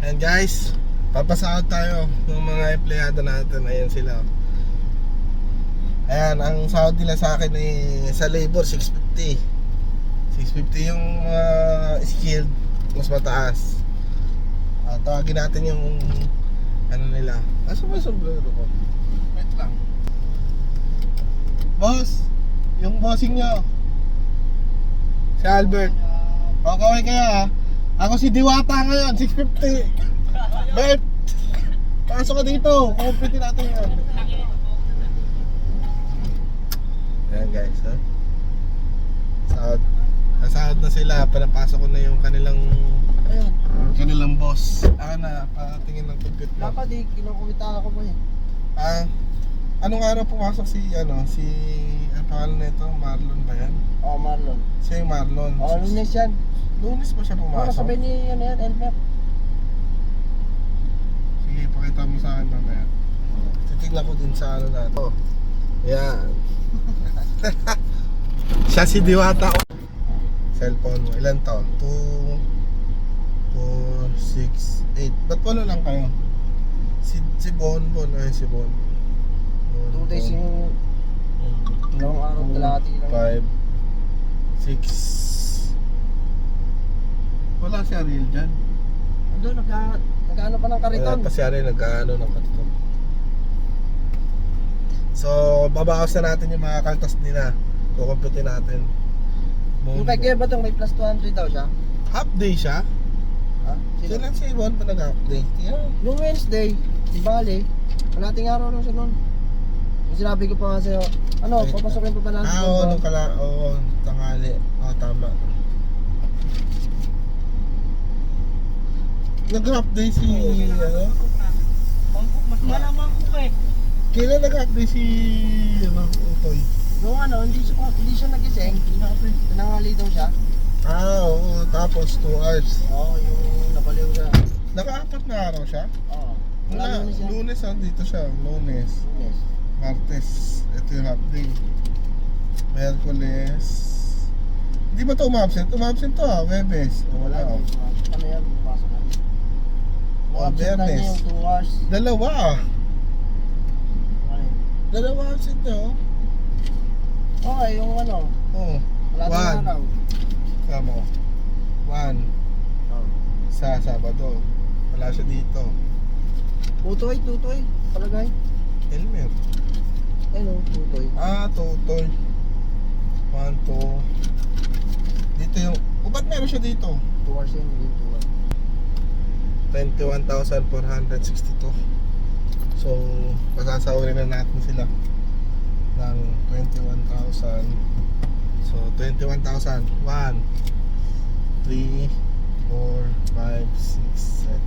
And guys, papasahod tayo ng mga empleyado natin. Ayan sila. Ayan, ang sahod nila sa akin ay sa labor 650. 650 yung mga skilled, mas mataas. Ah, tawagin natin yung ano nila. Asa ba yung sombrero ko? Wait lang. Boss, yung bossing nyo. Si Albert. O, kaway kayo ha. Ako si Diwata ngayon, 650. Bert, pasok ka dito. Kumpiti natin yan. Ayan guys, ha. Sahod. Nasahod na sila. Panapasok ko na yung kanilang Ayan. kanilang boss. Ah na, patingin ng compute mo. Dapat di, kinukumita ako mo eh. Ah, anong araw pumasok si, ano, si, ang pangalan nito, Marlon ba yan? Oh, Marlon. Siya yung Marlon. Oh, lunes yan. Lunes pa siya Oh, pumasok? sabi ni ano yan, Elmer. Sige, pakita mo sa akin mamaya. Titignan ko din sa ano na to. Yan. Siya si Diwata. Cellphone mo. Ilan to? 2, 4, 6, 8. Ba't wala lang kayo? Si, si Bon Bon. Ay, si Bon. Bon, Two days yung dalawang araw, kalahati lang. 5, 6. Wala si Ariel dyan. Ando, nagka, nagkaano pa ng kariton. Wala pa si Ariel nag-ano ng katiton. So, babawas na natin yung mga kaltas nila. Kukumputin natin. Yung kay Kuya Batong may plus 200 daw siya. Half day siya? Ha? Sino? Kailan si Iwan pa nag-half day? Yeah. Yung Wednesday, di bali, kalating araw lang siya noon. Yung sinabi ko pa nga sa'yo, ano, Wait. papasokin pa ba natin? Ah, oo, nung kala, oo, tanghali. Oo, tama. Day si, ano? Mas malaman ko eh. Kailan day si, ano, Utoy? Nung ano, hindi siya, hindi siya nagising. Tinanghali daw siya. Ah, oo, tapos 2 hours. Oo, yung nabaliw siya. Naka-apat na araw siya? Oo. Wala, lunes siya. lunes ah, dito siya, lunes. Lunes. Martes, ito yung half day. Merkules. Hindi ba ito umabsent? Umabsent to ah, Webes. Wala oh. Ano yan? Pasok na. Oh, Absent na niya Biyernes. yung 2 hours. Dalawa ah. Ano yun? Dalawa absent to. Okay, yung ano, Oh. wala One. araw. Kamo. One. Oh. Sa Sabado. Wala siya dito. Tutoy, tutoy. Palagay. Elmer. Ayun o, tutoy. Ah, Totoy. One, two. Dito yung... O, ba't meron siya dito? 2 hours yun, yung 2 hours. 21,462 So, pasasawarin na natin sila ng 21,000 So, 21,000 1 3 4 5 6 7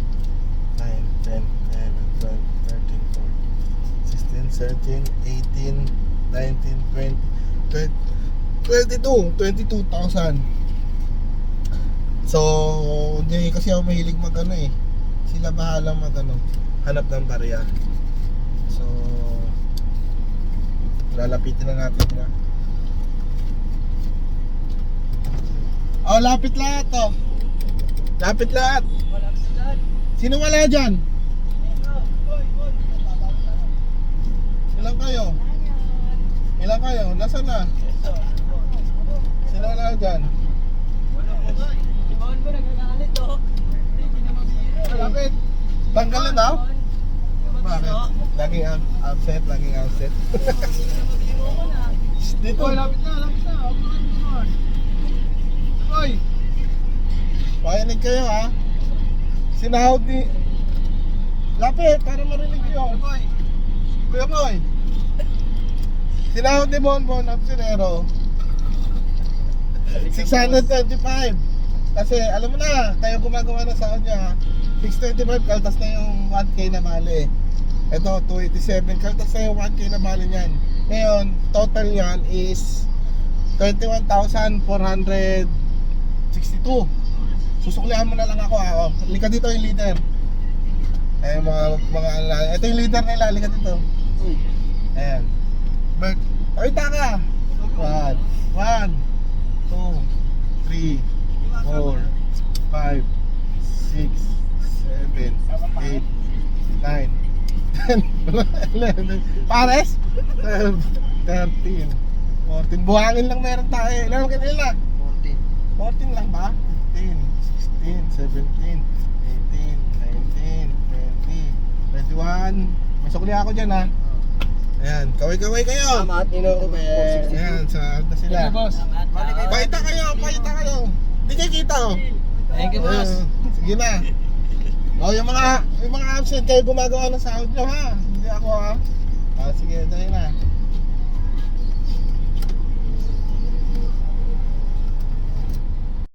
9 10 11 12 13 14 16 17 18 19 20 22 22,000 So, hindi kasi ako mahilig mag ano eh. Sila bahala mag ano, hanap ng barya. So, lalapitin na natin sila. Oh, lapit lahat to. Lapit lahat. Sino wala dyan? Ilan kayo? Ilan kayo? Nasaan na? Sino wala dyan? Tanggal na daw? Bakit? Laging ab- absent, laging absent. Dito. lapit na, lapit na. Oy! Pakinig kayo ha. Sinahod ni... Lapit, para marinig nyo. Kuya Boy. Sinahod ni Bonbon ng Sinero. 625. Kasi alam mo na, kayo gumagawa ng sahod niya ha. 625, kaltas na yung 1K na bali. Ito, 287, kaltas na yung 1K na bali niyan. Ngayon, total niyan is 21,462. Susuklihan mo na lang ako ha. Oh, lika dito yung leader. Eh, mga, mga, ito yung leader nila, lika dito. Ayan. Bert, pakita ka. One, one, two, three, four, five, six, seven, 7, 8, 9, 10, 11, pares? 12, 13, 14. Buhangin lang meron tayo. Ilan ka nila? 14. 14 lang ba? 15, 16, 17, 18, 19, 20, 21. May sukli ako dyan ha. Ayan, kaway-kaway kayo. Tama at Nino Ruben. Ayan, sa na sila. Paita kayo, paita kayo. Hindi kayo kita oh. Thank you, boss. Sige na. Oh, yung mga yung mga absent kayo gumagawa ng sahod nyo ha. Hindi ako ha. Ah, sige, dahil na.